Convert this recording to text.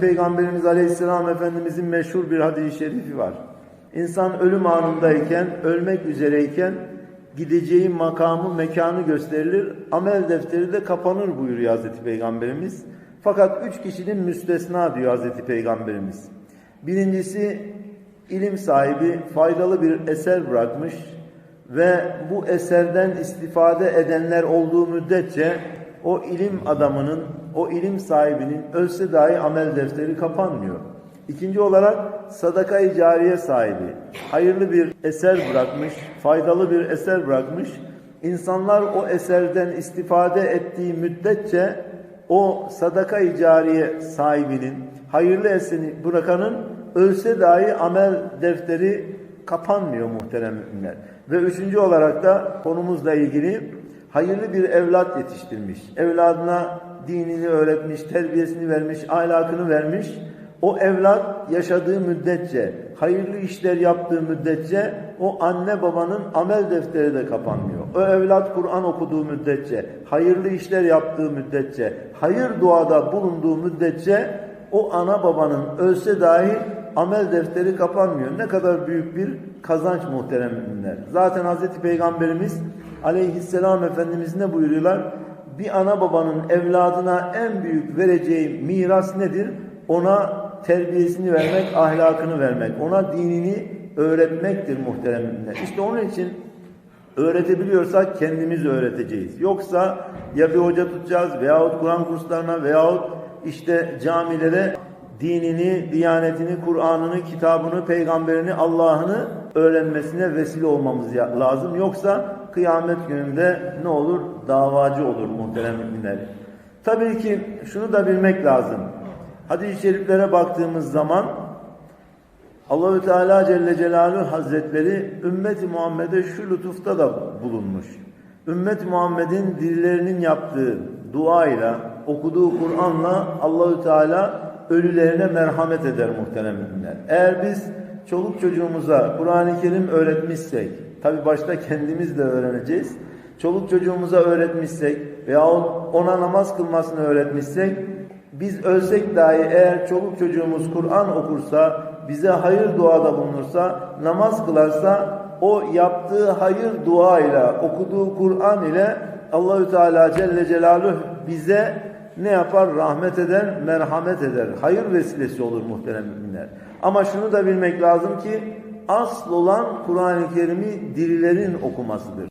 Peygamberimiz Aleyhisselam Efendimizin meşhur bir hadis-i şerifi var. İnsan ölüm anındayken, ölmek üzereyken gideceği makamı, mekanı gösterilir. Amel defteri de kapanır buyuruyor Hazreti Peygamberimiz. Fakat üç kişinin müstesna diyor Hazreti Peygamberimiz. Birincisi ilim sahibi faydalı bir eser bırakmış ve bu eserden istifade edenler olduğu müddetçe o ilim adamının, o ilim sahibinin ölse dahi amel defteri kapanmıyor. İkinci olarak sadaka-i cariye sahibi. Hayırlı bir eser bırakmış, faydalı bir eser bırakmış. İnsanlar o eserden istifade ettiği müddetçe o sadaka-i cariye sahibinin, hayırlı eserini bırakanın ölse dahi amel defteri kapanmıyor muhterem müminler. Ve üçüncü olarak da konumuzla ilgili hayırlı bir evlat yetiştirmiş. Evladına dinini öğretmiş, terbiyesini vermiş, ahlakını vermiş. O evlat yaşadığı müddetçe, hayırlı işler yaptığı müddetçe o anne babanın amel defteri de kapanmıyor. O evlat Kur'an okuduğu müddetçe, hayırlı işler yaptığı müddetçe, hayır duada bulunduğu müddetçe o ana babanın ölse dahi amel defteri kapanmıyor. Ne kadar büyük bir kazanç muhterem müminler. Zaten Hazreti Peygamberimiz aleyhisselam Efendimiz ne buyuruyorlar? Bir ana babanın evladına en büyük vereceği miras nedir? Ona terbiyesini vermek, ahlakını vermek, ona dinini öğretmektir muhterem müminler. İşte onun için öğretebiliyorsak kendimiz öğreteceğiz. Yoksa ya bir hoca tutacağız veyahut Kur'an kurslarına veyahut işte camilere dinini, diyanetini, Kur'an'ını, kitabını, peygamberini, Allah'ını öğrenmesine vesile olmamız lazım. Yoksa kıyamet gününde ne olur? Davacı olur muhterem müminler. Tabii ki şunu da bilmek lazım. Hadis-i şeriflere baktığımız zaman Allahü Teala Celle Celaluhu Hazretleri ümmeti Muhammed'e şu lütufta da bulunmuş. Ümmet Muhammed'in dirilerinin yaptığı duayla, okuduğu Kur'an'la Allahü Teala ölülerine merhamet eder muhterem müminler. Eğer biz çoluk çocuğumuza Kur'an-ı Kerim öğretmişsek, tabi başta kendimiz de öğreneceğiz. Çoluk çocuğumuza öğretmişsek veyahut ona namaz kılmasını öğretmişsek, biz ölsek dahi eğer çoluk çocuğumuz Kur'an okursa, bize hayır duada bulunursa, namaz kılarsa, o yaptığı hayır duayla, okuduğu Kur'an ile Allahü Teala Celle Celaluhu bize ne yapar? Rahmet eder, merhamet eder. Hayır vesilesi olur muhterem müminler. Ama şunu da bilmek lazım ki asıl olan Kur'an-ı Kerim'i dirilerin okumasıdır.